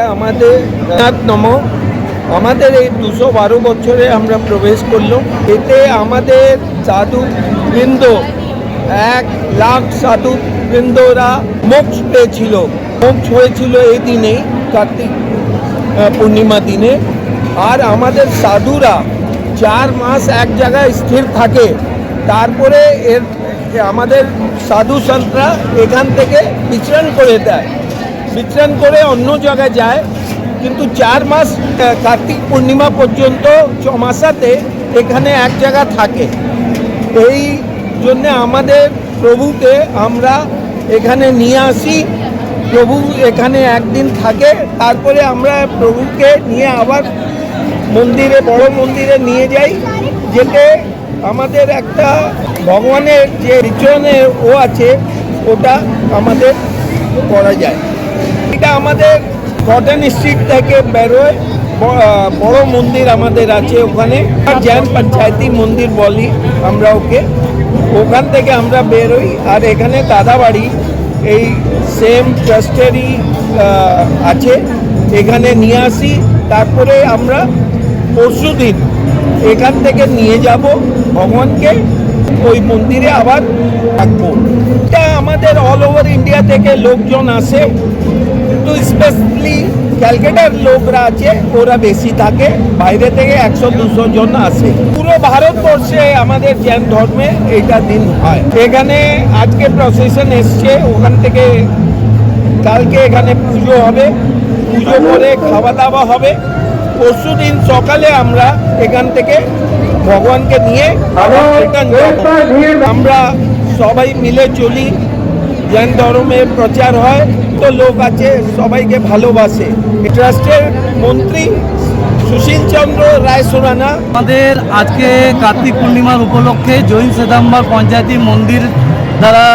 এটা আমাদের নম। আমাদের এই দুশো বারো বছরে আমরা প্রবেশ করলাম। এতে আমাদের সাধু বৃন্দ, এক লাখ সাধু বৃন্দরা মোক্ষ পেয়েছিল মোক্ষ হয়েছিল এই দিনেই, কার্তিক পূর্ণিমা দিনে। আর আমাদের সাধুরা চার মাস এক জায়গায় স্থির থাকে। তারপরে এর, আমাদের সাধু সন্তরা এখান থেকে বিচরণ করে দেয়। বিচরণ করে অন্য জায়গায় যায়, কিন্তু চার মাস কার্তিক পূর্ণিমা পর্যন্ত চমাসাতে এখানে এক জায়গা থাকে। এই জন্য আমাদের প্রভুকে আমরা এখানে নিয়ে আসি। প্রভু এখানে একদিন থাকে, তারপরে আমরা প্রভুকে নিয়ে আবার মন্দিরে, বড় মন্দিরে নিয়ে যাই, যেতে আমাদের একটা ভগবানের যে রিচনে ও আছে, ওটা আমাদের করা যায়। আমাদের কটন স্ট্রিট থেকে বেরোয়। বড় মন্দির আমাদের আছে ওখানে। জৈন পঞ্চায়েতি মন্দির বলি আমরা ওকে। ওখান থেকে আমরা বেরোই। আর এখানে দাদাবাড়ি, এই সেম ট্রাস্টেরই আছে। এখানে নিয়ে আসি। তারপরে আমরা পরশু দিন এখান থেকে নিয়ে যাব ভগবানকে। ওই মন্দিরে আবার থাকব। এটা আমাদের অল ওভার ইন্ডিয়া থেকে লোকজন আসে। কিন্তু স্পেশালি ক্যালকাটার লোকরা আছে ওরা বেশি থাকে। বাইরে থেকে একশো দুশো জন আসে। পুরো ভারতবর্ষে আমাদের জৈন ধর্মে এইটা দিন হয়। এখানে আজকে প্রসেশন এসছে ওখান থেকে কালকে এখানে পুজো হবে। পুজো করে খাওয়া দাওয়া হবে। পরশু দিন সকালে আমরা এখান থেকে ভগবানকে নিয়ে আমরা সবাই মিলে চলি। জৈন ধর্মের প্রচার হয়, তো লোক আছে, সবাইকে ভালোবাসে। ট্রাস্টের মন্ত্রী সুশীল চন্দ্র রায় সোরানা আমাদের আজকে কার্তিক পূর্ণিমার উপলক্ষে জৈন শ্বেতাম্বর পঞ্চায়েতি মন্দির দ্বারা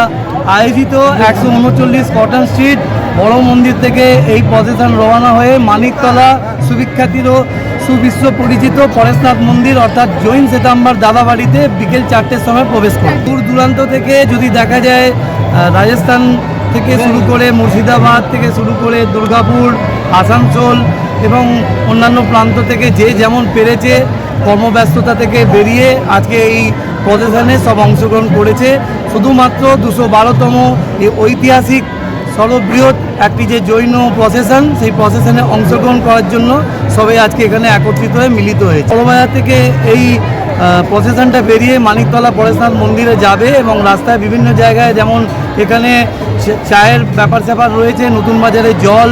আয়োজিত একশো উনচল্লিশ কটন স্ট্রিট বড় মন্দির থেকে এই প্রসেশন রওনা হয়ে মানিকতলা সুবিখ্যাতির সুবিশ্ব পরিচিত পরেশনাথ মন্দির, অর্থাৎ জৈন শ্বেতাম্বর দাদাবাড়িতে বিকেল চারটের সময় প্রবেশ করে। দূর দূরান্ত থেকে যদি দেখা যায় রাজস্থান থেকে শুরু করে মুর্শিদাবাদ থেকে শুরু করে দুর্গাপুর, আসানসোল এবং অন্যান্য প্রান্ত থেকে যে যেমন পেরেছে কর্মব্যস্ততা থেকে বেরিয়ে আজকে এই প্রদর্শনে সব অংশগ্রহণ করেছে। শুধুমাত্র দুশো বারোতম এই ঐতিহাসিক সর্ববৃহৎ একটি যে জৈন প্রসেশন, সেই প্রসেশনে অংশগ্রহণ করার জন্য সবাই আজকে এখানে একত্রিত হয়ে মিলিত হয়েছে। বড়বাজার থেকে এই প্রসেশনটা বেরিয়ে মানিকতলা পরেশনাথ মন্দিরে যাবে এবং রাস্তায় বিভিন্ন জায়গায় যেমন এখানে চায়ের ব্যাপার স্যাপার রয়েছে, নতুন বাজারে জল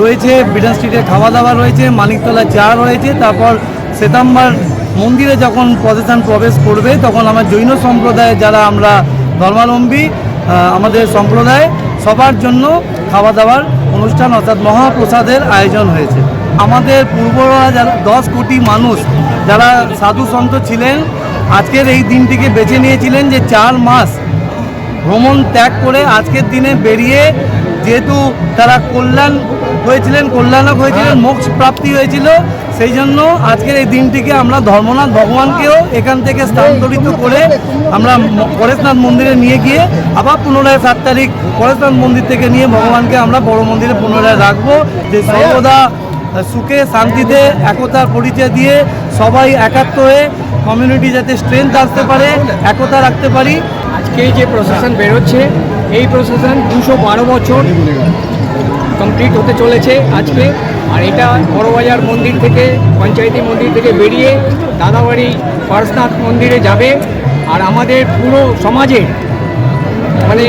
রয়েছে, বিডান স্ট্রিটে খাওয়া দাওয়া রয়েছে, মানিকতলা চা রয়েছে, তারপর শ্বেতাম্বার মন্দিরে যখন প্রসেশন প্রবেশ করবে, তখন আমার জৈন সম্প্রদায়ে যারা আমরা ধর্মাবলম্বী আমাদের সম্প্রদায় সবার জন্য খাওয়া দাওয়ার অনুষ্ঠান অর্থাৎ মহাপ্রসাদের আয়োজন হয়েছে। আমাদের পূর্বরা যারা দশ কোটি মানুষ যারা সাধু সন্ত ছিলেন আজকের এই দিনটিকে বেছে নিয়েছিলেন যে চার মাস ভ্রমণ ত্যাগ করে আজকের দিনে বেরিয়ে যেহেতু তারা কল্যাণ হয়েছিলেন কল্যাণক হয়েছিলেন মোক্ষ প্রাপ্তি হয়েছিল সেই জন্য আজকের এই দিনটিকে আমরা ধর্মনাথ ভগবানকেও এখান থেকে স্থানান্তরিত করে আমরা পরেশনাথ মন্দিরে নিয়ে গিয়ে আবার পুনরায় সাত তারিখ পরেশনাথ মন্দির থেকে নিয়ে ভগবানকে আমরা বড় মন্দিরে পুনরায় রাখব। যে সর্বদা সুখে, শান্তিতে, একতার পরিচয় দিয়ে সবাই একাত্ম হয়ে কমিউনিটি যাতে স্ট্রেংথ আসতে পারে, একতা রাখতে পারি। আজকে যে প্রসেশন বেরোচ্ছে, এই প্রসেশন দুশো বারো বছর কমপ্লিট হতে চলেছে আজকে। আর এটা বড়বাজার মন্দির থেকে, পঞ্চায়েতি মন্দির থেকে বেরিয়ে দাদাবাড়ি পারসনাথ মন্দিরে যাবে। আর আমাদের পুরো সমাজে মানে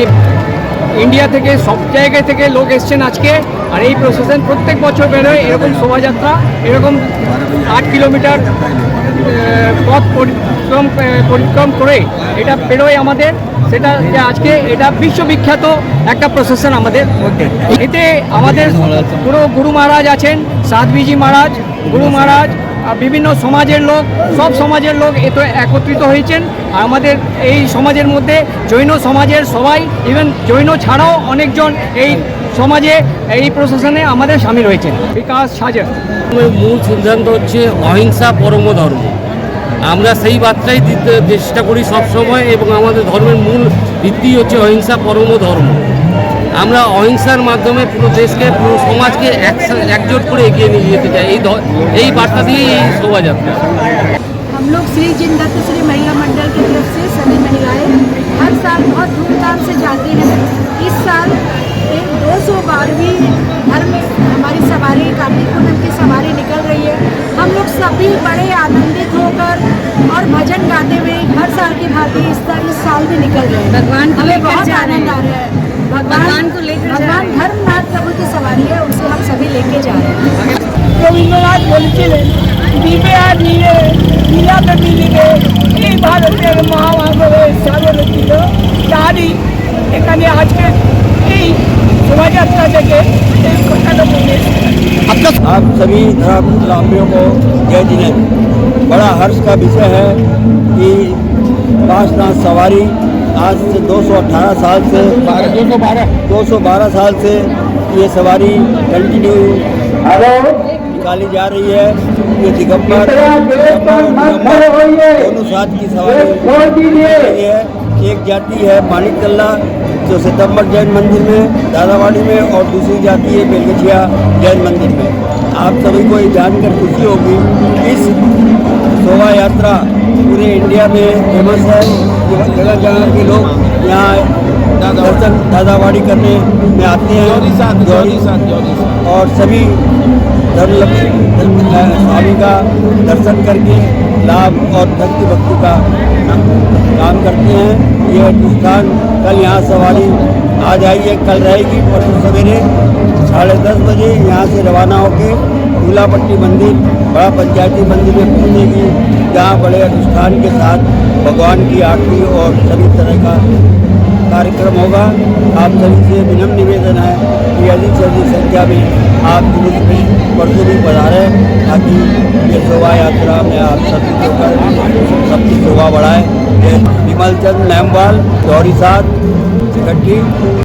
ইন্ডিয়া থেকে, সব জায়গা থেকে লোক এসছেন আজকে। আর এই প্রসেশন প্রত্যেক বছর বেরোয় এরকম শোভাযাত্রা, এরকম আট কিলোমিটার পথ পরিক্রম পরিক্রম করে এটা বেরোয় আমাদের। সেটা যে আজকে এটা বিশ্ববিখ্যাত একটা প্রসেশন আমাদের মধ্যে। এতে আমাদের পুরো গুরু মহারাজ আছেন সাতবিজি মহারাজ, গুরু মহারাজ বিভিন্ন সমাজের লোক, সব সমাজের লোক এত একত্রিত হয়েছেন। আমাদের এই সমাজের মধ্যে জৈন সমাজের সবাই ইভেন জৈন ছাড়াও অনেকজন এই সমাজে, এই প্রশাসনে আমাদের সামিল হয়েছেন বিকাশ সাজা ধর্মের মূল সিদ্ধান্ত হচ্ছে অহিংসা পরম ধর্ম। আমরা সেই বার্তাই দিতে চেষ্টা করি সব সময় এবং আমাদের ধর্মের মূল ভিত্তি হচ্ছে অহিংসা পরম ধর্ম। আমরা অহিংসার মাধ্যমে পুরো দেশকে পুরো সমাজকে একসা- একজোট করে এগিয়ে নিয়ে যেতে চাই এই দ- এই বার্তা দিয়েই এই শোভাযাত্রা हम लोग श्री जिंदत श्री महिला मंडल की तरफ से सभी महिलाएं हर साल बहुत धूमधाम से जाती हैं इस साल एक दो सौ बारहवीं धर्म हमारी सवारी कार्तिक पूनम की सवारी निकल रही है हम लोग सभी बड़े आनंदित होकर और भजन गाते हुए हर साल की भांति इस साल इस साल भी निकल रहे हैं भगवान को हमें लेकर बहुत রবীন্দ্রনাথ বলেছিলেন দিবে আর নিয়ে নীলাতে মিলিবে এই ভারতের মহামাগরে সাগরে ছিল তারই এখানে আজকে এই শোভাযাত্রা থেকে এই কথাটা বলে এসেছি। आप सभी धर्मावलंबियों को जय जिनेन्द्र बड़ा हर्ष का विषय है कि पाँचनाथ सवारी आज से 218 साल से 212 साल से ये सवारी कंटिन्यू निकाली जा रही है। ये दिगंबर दोनों साथ की सवारी। है एक जाति है मानिक तल्ला जो सितंबर जैन मंदिर में दादावाड़ी में और दूसरी जाति है बेलगछिया जैन मंदिर में। आप सभी को ये जानकर खुशी होगी इस शोभा यात्रा पूरे इंडिया में फ़ेमस है। जगह जगह के लोग यहाँ दर्शन दादावाड़ी करने में आते हैं। और सभी धर्म स्वामी का दर्शन करके लाभ और भक्ति भक्ति का काम करते हैं। ये अनुष्ठान कल यहाँ सवारी आई है, कल रहेगी परसों सवेरे साढ़े दस बजे यहाँ से रवाना होकर दूल्हापट्टी मंदिर, बड़ा पंचायती मंदिर में पहुँचेगी। जहाँ बड़े अनुष्ठान के साथ भगवान की आरती और सभी तरह का कार्यक्रम होगा। आप सभी से विनम्र निवेदन है कि अधिक से अधिक संख्या में आप जुलूस में परसों भी पधारें ताकि ये शोभा यात्रा में आप सभी को सबकी शोभा बढ़ाए। विमल चंद नेमवाल गौरी साथ